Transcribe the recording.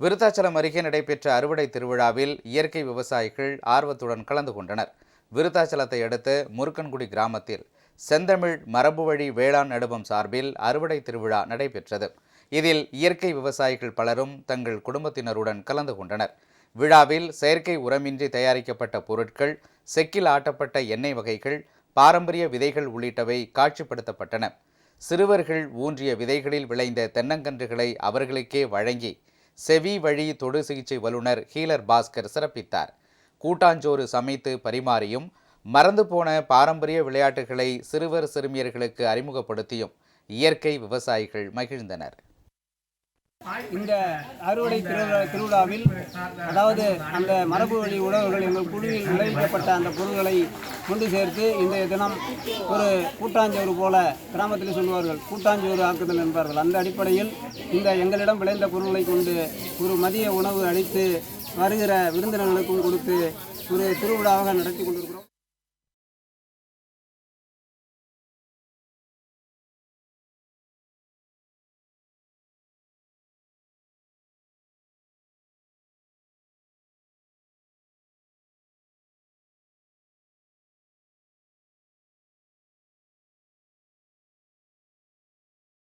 விருத்தாச்சலம் அருகே நடைபெற்ற அறுவடை திருவிழாவில் இயற்கை விவசாயிகள் ஆர்வத்துடன் கலந்து கொண்டனர். விருத்தாச்சலத்தை அடுத்து முருக்கன்குடி கிராமத்தில் செந்தமிழ் மரபுவழி வேளாண் நடுவம் சார்பில் அறுவடை திருவிழா நடைபெற்றது. இதில் இயற்கை விவசாயிகள் பலரும் தங்கள் குடும்பத்தினருடன் கலந்து கொண்டனர். விழாவில் செயற்கை உரமின்றி தயாரிக்கப்பட்ட பொருட்கள் செக்கில் ஆட்டப்பட்ட எண்ணெய் வகைகள் பாரம்பரிய விதைகள் உள்ளிட்டவை காட்சிப்படுத்தப்பட்டன. சிறுவர்கள் ஊன்றிய விதைகளில் விளைந்த தென்னங்கன்றுகளை அவர்களுக்கே வழங்கி செவி வழி தொடு சிகிச்சை வல்லுநர் ஹீலர் பாஸ்கர் சிறப்பித்தார். கூட்டாஞ்சோறு சமைத்து பரிமாறியும் மறந்து போன பாரம்பரிய விளையாட்டுகளை சிறுவர் சிறுமியர்களுக்கு அறிமுகப்படுத்தியும் இயற்கை விவசாயிகள் மகிழ்ந்தனர். இந்த அறுவடை திருவிழா திருவிழாவில் அதாவது அந்த மரபு வழி உணவுகள் எங்கள் குழுவில் விளைவிக்கப்பட்ட அந்த பொருள்களை கொண்டு சேர்த்து இன்றைய தினம் ஒரு கூட்டாஞ்சோறு போல கிராமத்தில் சொல்வார்கள் கூட்டாஞ்சோறு ஆக்குதல் என்பார்கள். அந்த அடிப்படையில் இந்த எங்களிடம் விளைந்த பொருள்களை கொண்டு ஒரு மதிய உணவு அளித்து வருகிற விருந்தினர்களுக்கும் கொடுத்து ஒரு திருவிழாவாக நடத்தி கொண்டிருக்கிறோம்.